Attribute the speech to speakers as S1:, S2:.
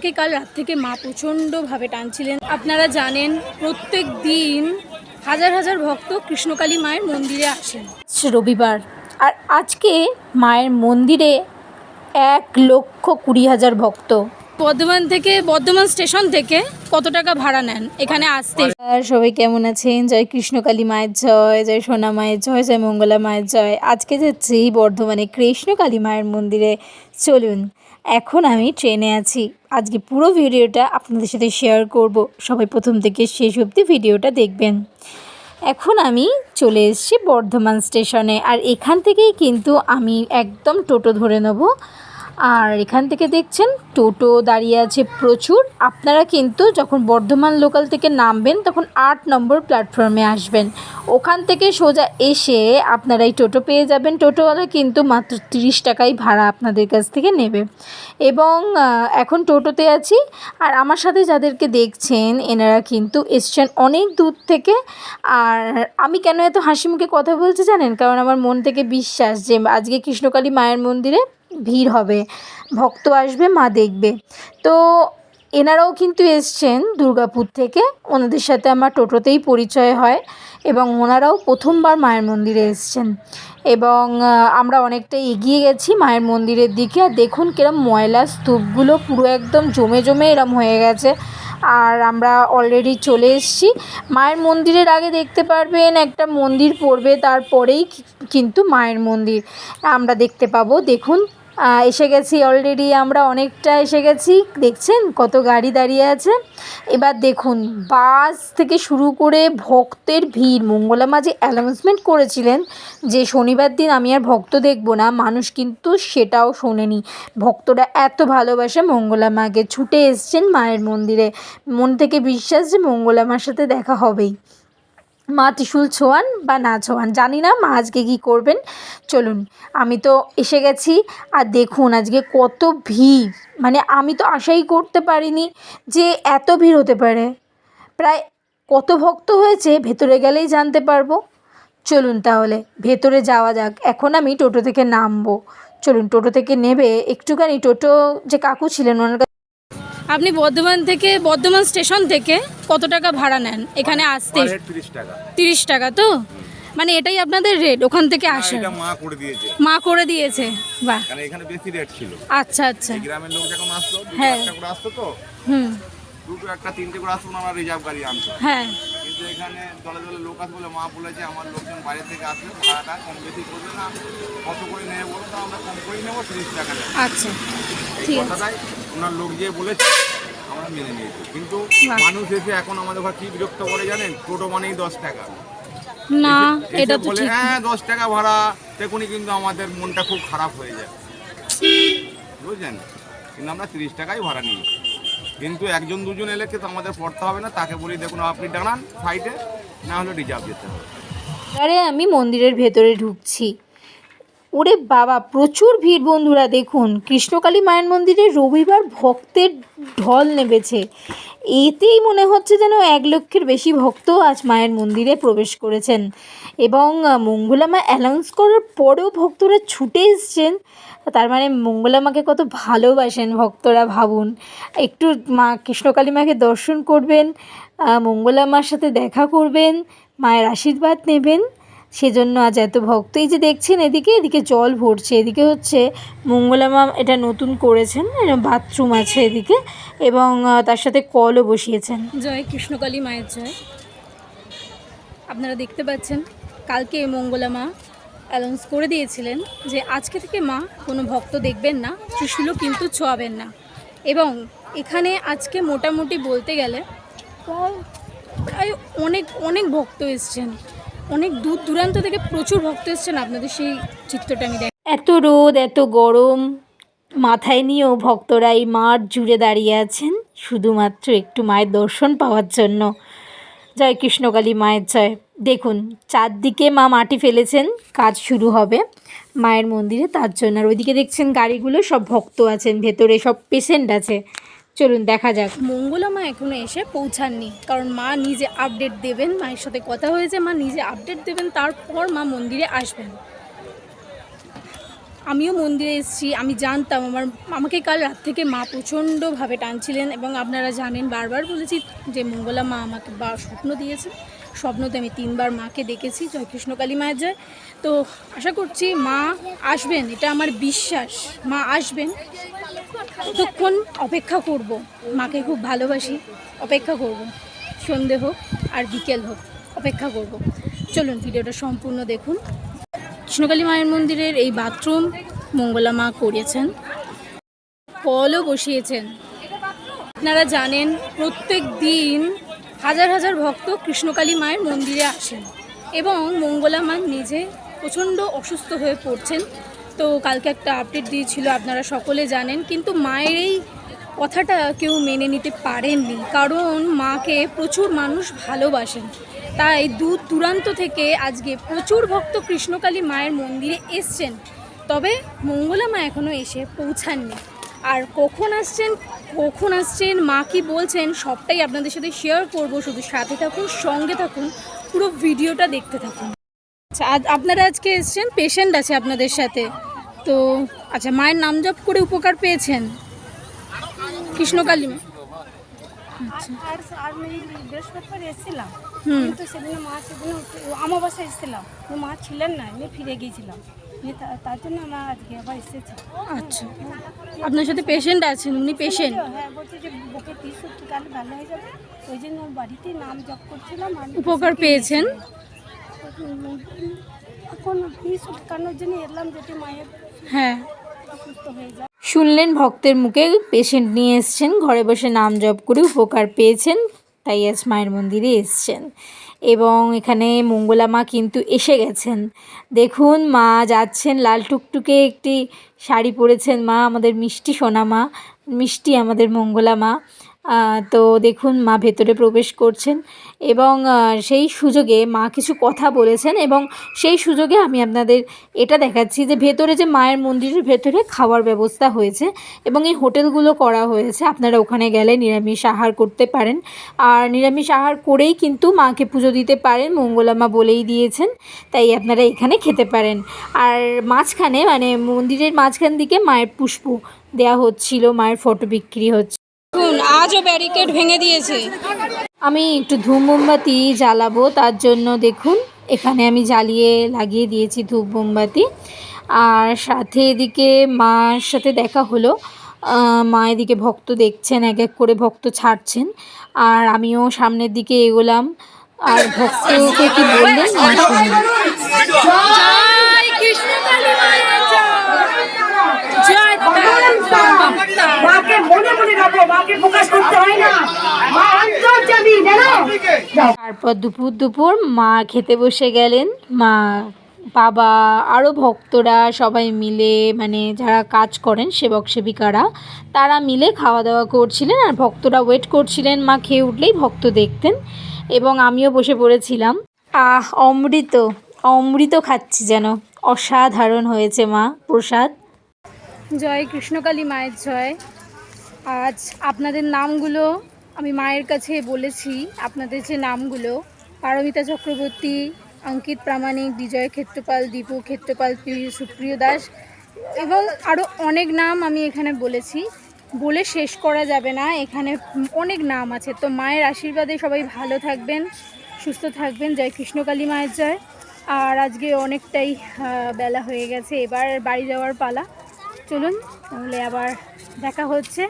S1: আমাকে কাল রাত থেকে মা প্রচণ্ডভাবে টানছিলেন। আপনারা জানেন প্রত্যেক দিন হাজার হাজার ভক্ত কৃষ্ণকালী মায়ের মন্দিরে আসেন। রবিবার। আর আজকে মায়ের মন্দিরে এক লক্ষ কুড়ি হাজার ভক্ত। বর্ধমান থেকে বর্ধমান স্টেশন থেকে কত টাকা ভাড়া নেন? এখানে আসতে। আর সবাই কেমন আছেন? জয় কৃষ্ণকালী মায়ের জয় জয় সোনা মায়ের জয় জয় মঙ্গলা মায়ের জয়। আজকে যাচ্ছি বর্ধমানে কৃষ্ণকালী মায়ের মন্দিরে। চলুন। এখন আমি ট্রেনে আছি। আজকে পুরো ভিডিওটা আপনাদের সাথে শেয়ার করব। সবাই প্রথম থেকে শেষ অবধি ভিডিওটা দেখবেন। এখন আমি চলে এসেছি বর্ধমান স্টেশনে। আর এখান থেকেই কিন্তু আমি একদম টোটো ধরে নেব। আর এখান থেকে দেখছেন, টোটো দাঁড়িয়ে আছে প্রচুর। আপনারা কিন্তু যখন বর্ধমান লোকাল থেকে নামবেন, তখন আট নম্বর প্ল্যাটফর্মে আসবেন। ওখান থেকে সোজা এসে আপনারা এই টোটো পেয়ে যাবেন। টোটোওয়ালা কিন্তু মাত্র তিরিশ টাকাই ভাড়া আপনাদের কাছ থেকে নেবে। এবং এখন টোটোতে আছি। আর আমার সাথে যাদেরকে দেখছেন, এনারা কিন্তু এসছেন অনেক দূর থেকে। আর আমি কেন এত হাসি মুখে কথা বলছি জানেন? কারণ আমার মন থেকে বিশ্বাস যে আজকে কৃষ্ণকালী মায়ের মন্দিরে ভিড় হবে, ভক্ত আসবে, মা দেখবে। তো এনারাও কিন্তু এসছেন দুর্গাপুর থেকে। ওনাদের সাথে আমার টোটোতেই পরিচয় হয় এবং ওনারাও প্রথমবার মায়ের মন্দিরে এসছেন। এবং আমরা অনেকটা এগিয়ে গেছি মায়ের মন্দিরের দিকে। আর দেখুন কিরম ময়লা স্তূপগুলো পুরো একদম জমে জমে এরম হয়ে গেছে। আর আমরা অলরেডি চলে এসেছি। মায়ের মন্দিরের আগে দেখতে পারবেন একটা মন্দির পড়বে, তারপরেই কিন্তু মায়ের মন্দির। আমরা দেখতে পাবো, দেখুন। এসে গেছি অলরেডি আমরা অনেকটা এসে গেছি। দেখছেন কত গাড়ি দাঁড়িয়ে আছে? এবার দেখুন, বাস থেকে শুরু করে ভক্তের ভিড়। মঙ্গলা মা যে অ্যানাউন্সমেন্ট করেছিলেন যে শনিবার দিন আমি আর ভক্ত দেখব না, মানুষ কিন্তু সেটাও শোনেনি। ভক্তরা এত ভালোবাসে মঙ্গলা মাকে। ছুটে এসছেন মায়ের মন্দিরে। মন থেকে বিশ্বাস যে মঙ্গলা মার সাথে দেখা হবেই। মা ত্রিশুল ছোঁয়ান বা না ছোঁয়ান, জানি না মা আজকে কী করবেন। চলুন, আমি তো এসে গেছি আর দেখুন আজকে কত ভিড়। মানে আমি তো আশাই করতে পারিনি যে এত ভিড় হতে পারে। প্রায় কত ভক্ত হয়েছে ভেতরে গেলেই জানতে পারব। চলুন তাহলে, ভেতরে যাওয়া যাক। এখন আমি টোটো থেকে নামবো। চলুন, টোটো থেকে নেবে একটুখানি টোটো যে কাকু ছিলেন ওনার কাছে আপনি বর্ধমান থেকে বর্ধমান স্টেশন থেকে কত টাকা ভাড়া নেন? এখানে আসতে
S2: তিরিশ টাকা।
S1: তো? মানে এটাই আপনাদের রেট ওখান থেকে
S2: আসে মা করে দিয়েছে।
S1: মা করে দিয়েছে বাহ।
S2: এখানে বেশি রেট ছিল।
S1: আচ্ছা আচ্ছা।
S2: গ্রামের লোক যখন আসতো
S1: হ্যাঁ।
S2: আসতো তো
S1: হুম।
S2: দুটো একটা তিনটে করে আসতো ওনারা রিজার্ভ গাড়ি আনতো।
S1: হ্যাঁ।
S2: কিন্তু এখানে দলে দলে লোক আসে বলে মা বলেছে আমার লোকজন বাইরে থেকে আসবে ভাড়াটা কম বেশি করবে না। কত করে নেবে বলো তো? আমরা কম করেই নেব তিরিশ টাকা
S1: আচ্ছা
S2: এই কথাটাই ওনার লোক যে বলেছে আমরা মেনে নিয়েছি। কিন্তু মানুষ এসে এখন আমাদের ঘর কি বিরক্ত করে জানেন? টোটো মানেই দশ টাকা।
S1: না এটা তো
S2: বলে হ্যাঁ দশ টাকা ভাড়া। দেখুনি কিন্তু আমাদের মনটা খুব খারাপ হয়ে যায়। বুঝলেন? কিন্তু আমরা তিরিশ টাকাই ভাড়া নিই কিন্তু একজন দুজন এলে কিন্তু আমাদের পড়তে হবে না, তাকে বলি দেখুন আপনি দাঁড়ান সাইডে না হলে রিজার্ভ যেতে হবে।
S1: আরে আমি মন্দিরের ভেতরে ঢুকছি। ওরে বাবা প্রচুর ভিড় বন্ধুরা দেখুন। কৃষ্ণকালী মায়ের মন্দিরে রবিবার ভক্তের ঢল নেমেছে। এতেই মনে হচ্ছে যেন এক লক্ষের বেশি ভক্ত আজ মায়ের মন্দিরে প্রবেশ করেছেন। এবং আহ, মঙ্গলা মা অ্যানাউন্স করার পরেও ভক্তরা ছুটে এসছেন। তার মানে মঙ্গলা মাকে কত ভালোবাসেন ভক্তরা ভাবুন। একটু মা কৃষ্ণকালী মাকে দর্শন করবেন আহ, মঙ্গলা মার সাথে দেখা করবেন মায়ের আশীর্বাদ নেবেন। সেজন্য আজ এত ভক্ত। এই যে দেখছেন এদিকে এদিকে জল ভরছে, এদিকে হচ্ছে মঙ্গলা মা এটা নতুন করেছেন বাথরুম আছে এদিকে এবং তার সাথে কলও বসিয়েছেন। জয় কৃষ্ণকালী মায়ের জয়। আপনারা দেখতে পাচ্ছেন, কালকে মঙ্গলা মা অ্যানাউন্স করে দিয়েছিলেন যে আজকে থেকে মা কোনো ভক্ত দেখবেন না, ত্রিশূলও কিন্তু ছোঁয়াবেন না। এবং এখানে আজকে মোটামুটি বলতে গেলে প্রায় অনেক অনেক ভক্ত এসছেন। অনেক দূর দূরান্ত থেকে প্রচুর ভক্ত এসছেন। আপনাদের সেই চিত্রটা আমি দেখ এত রোদ, এত গরম, মাথায় নিয়েও ভক্তরা এই মাঠ জুড়ে দাঁড়িয়ে আছেন, শুধুমাত্র একটু মায়ের দর্শন পাওয়ার জন্য। জয় কৃষ্ণকালী মায়ের জয়। দেখুন, চারদিকে মা মাটি ফেলেছেন, কাজ শুরু হবে মায়ের মন্দিরে, তার জন্য। আর ওইদিকে দেখছেন গাড়িগুলো, সব ভক্ত আছেন, ভেতরে সব পেশেন্ট আছে। চলুন, দেখা যাক। মঙ্গলা মা এখনও এসে পৌঁছাননি, কারণ মা নিজে আপডেট দেবেন, মায়ের সাথে কথা হয়েছে, মা নিজে আপডেট দেবেন, তারপর মা মন্দিরে আসবেন।
S3: আমিও মন্দিরে এসেছি, আমি জানতাম, আমার আমাকে কাল রাত থেকে মা প্রচণ্ডভাবে টানছিলেন এবং আপনারা জানেন, বারবার বলেছি যে মঙ্গলা মা আমাকে বা স্বপ্ন দিয়েছে স্বপ্নতে আমি তিনবার মাকে দেখেছি জয় কৃষ্ণকালী মায়ের যায় তো আশা করছি মা আসবেন, এটা আমার বিশ্বাস, মা আসবেন। ততক্ষণ অপেক্ষা করব, মাকে খুব ভালোবাসি, অপেক্ষা করব, সন্ধে হোক আর বিকেল হোক, অপেক্ষা করব। চলুন, ভিডিওটা সম্পূর্ণ দেখুন। কৃষ্ণকালী মায়ের মন্দিরের এই বাথরুম মঙ্গলা মা করেছেন। কলও বসিয়েছেন। আপনারা জানেন, প্রত্যেক দিন হাজার হাজার ভক্ত কৃষ্ণকালী মায়ের মন্দিরে আসেন এবং মঙ্গলা মা নিজে প্রচণ্ড অসুস্থ হয়ে পড়ছেন। তো কালকে একটা আপডেট দিয়েছিল, আপনারা সকলে জানেন। কিন্তু মায়ের এই কথাটা কেউ মেনে নিতে পারেননি, কারণ মাকে প্রচুর মানুষ ভালোবাসেন। তাই দূর দূরান্ত থেকে আজকে প্রচুর ভক্ত কৃষ্ণকালী মায়ের মন্দিরে এসছেন। তবে মঙ্গলা মা এখনও এসে পৌঁছাননি। আর কখন আসছেন কখন আসছেন, মা কি বলছেন, সবটাই আপনাদের সাথে শেয়ার করব। শুধু সাথে থাকুন, সঙ্গে থাকুন, পুরো ভিডিওটা দেখতে থাকুন। আচ্ছা আজ আপনারা আজকে এসছেন পেশেন্ট আছে আপনাদের সাথে। তো আচ্ছা মায়ের নাম জপ করে উপকার পেয়েছেন? কৃষ্ণকালী আচ্ছা।
S4: এসেছিলাম। কিন্তু সেদিন মা সেদিন আমাবাসা এসেছিলাম। মা ছিলেন না আমি ফিরে গিয়েছিলাম। তার জন্য আমরা আজকে আবার এসেছি।
S3: আচ্ছা। আপনার সাথে পেশেন্ট আছেন উনি পেশেন্ট
S4: হ্যাঁ বলছে যে বুকে ত্রিশ কালে ভালো হয়ে যাবে? ওই জন্য বাড়িতেই নাম জপ করছিলাম
S3: উপকার পেয়েছেন?
S4: এখন ত্রিশ কানোর জন্য এলাম যদি মায়ের
S3: হ্যাঁ।
S4: সুস্থ হয়ে যায়।
S1: শুনলেন ভক্তের মুখে পেশেন্ট নিয়ে এসছেন ঘরে বসে নাম জপ করে উপকার পেয়েছেন। তাই আজ মায়ের মন্দিরে এসছেন। এবং এখানে মঙ্গলা মা কিন্তু এসে গেছেন। দেখুন মা যাচ্ছেন, লাল টুকটুকে একটি শাড়ি পরেছেন মা, আমাদের মিষ্টি সোনা মা, মিষ্টি আমাদের মঙ্গলা মা। তো দেখুন, মা ভেতরে প্রবেশ করছেন এবং সেই সুযোগে মা কিছু কথা বলেছেন এবং সেই সুযোগে আমি আপনাদের এটা দেখাচ্ছি যে ভেতরে যে মায়ের মন্দিরের ভেতরে খাওয়ার ব্যবস্থা হয়েছে এবং এই হোটেলগুলো করা হয়েছে। আপনারা ওখানে গেলে নিরামিষ আহার করতে পারেন। আর নিরামিষ আহার করেই কিন্তু মাকে পুজো দিতে পারেন মঙ্গলা মা বলেই দিয়েছেন, তাই আপনারা এখানে খেতে পারেন। আর মাঝখানে মানে মন্দিরের মাঝখান দিকে মায়ের পুষ্প দেওয়া হচ্ছিল, মায়ের ফটো বিক্রি হচ্ছে
S3: দেখুন, আজও ব্যারিকেড ভেঙে দিয়েছে।
S1: আমি একটু ধূপ মোমবাতি জ্বালাবো, তার জন্য দেখুন, এখানে আমি জ্বালিয়ে লাগিয়ে দিয়েছি ধূপ মোমবাতি আর সাথে এদিকে মার সাথে দেখা হলো মা এদিকে ভক্ত দেখছেন, এক এক করে ভক্ত ছাড়ছেন। আর আমিও সামনের দিকে এগোলাম। আর ভক্তকে কি বললেন মা শুনলেন
S3: জয় কৃষ্ণকালী মায়ের জয় জয়
S5: মাকে মনে মনে রাখো মাকে প্রকাশ করতে হয় না মা অন্তর্যামী জানো
S1: তারপর দুপুর দুপুর মা খেতে বসে গেলেন। মা বাবা আরও ভক্তরা সবাই মিলে মানে যারা কাজ করেন সেবক সেবিকারা তারা মিলে খাওয়া দাওয়া করছিলেন আর ভক্তরা ওয়েট করছিলেন। মা খেয়ে উঠলেই ভক্ত দেখতেন এবং আমিও বসে পড়েছিলাম। আহ অমৃত অমৃত খাচ্ছি যেন। অসাধারণ হয়েছে মা প্রসাদ।
S3: জয় কৃষ্ণকালী মায়ের জয়। আজ আপনাদের নামগুলো আমি মায়ের কাছে বলেছি আপনাদের যে নামগুলো, পারমিতা চক্রবর্তী, অঙ্কিত প্রামাণিক, বিজয় ক্ষেত্রপাল, দীপু ক্ষেত্রপাল, প্রিয়- সুপ্রিয় দাস, এবং আরও অনেক নাম আমি এখানে বলেছি। বলে শেষ করা যাবে না, এখানে অনেক নাম আছে। তো মায়ের আশীর্বাদে সবাই ভালো থাকবেন, সুস্থ থাকবেন। জয় কৃষ্ণকালী মায়ের জয়। আর আজকে অনেকটাই বেলা হয়ে গেছে, এবার বাড়ি যাওয়ার পালা। চলুন, তাহলে আবার দেখা হচ্ছে।